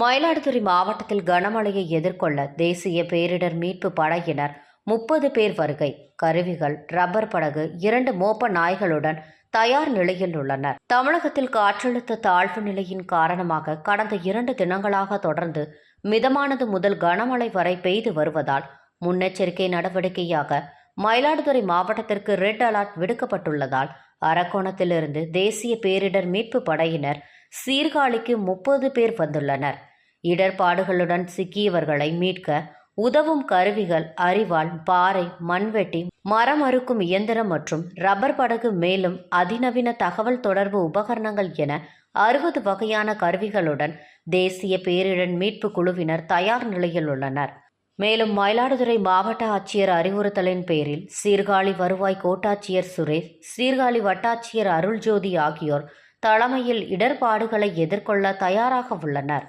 மயிலாடுதுறை மாவட்டத்தில் கனமழையை எதிர்கொள்ள தேசிய பேரிடர் மீட்பு படையினர் முப்பது பேர் வருகை. கருவிகள் ரப்பர் படகு இரண்டு மோப்ப நாய்களுடன் தயார் நிலையில் உள்ளனர். தமிழகத்தில் காற்றழுத்த தாழ்வு நிலையின் காரணமாக கடந்த இரண்டு தினங்களாக தொடர்ந்து மிதமானது முதல் கனமழை வரை பெய்து வருவதால் முன்னெச்சரிக்கை நடவடிக்கையாக மயிலாடுதுறை மாவட்டத்திற்கு ரெட் அலர்ட் விடுக்கப்பட்டுள்ளதால் அரக்கோணத்திலிருந்து தேசிய பேரிடர் மீட்பு படையினர் சீர்காழிக்கு முப்பது பேர் வந்துள்ளனர். இடர்பாடுகளுடன் சிக்கியவர்களை மீட்க உதவும் கருவிகள் அரிவாள் பாறை மண்வெட்டி மரம் அறுக்கும் இயந்திரம் மற்றும் ரப்பர் படகு மேலும் அதிநவீன தகவல் தொடர்பு உபகரணங்கள் என அறுபது வகையான கருவிகளுடன் தேசிய பேரிடர் மீட்பு குழுவினர் தயார் நிலையில் உள்ளனர். மேலும் மயிலாடுதுறை மாவட்ட ஆட்சியர் அறிவுறுத்தலின் பேரில் சீர்காழி வருவாய் கோட்டாட்சியர் சுரேஷ் சீர்காழி வட்டாட்சியர் அருள்ஜோதி ஆகியோர் தலைமையில் இடர்பாடுகளை எதிர்கொள்ள தயாராக உள்ளனர்.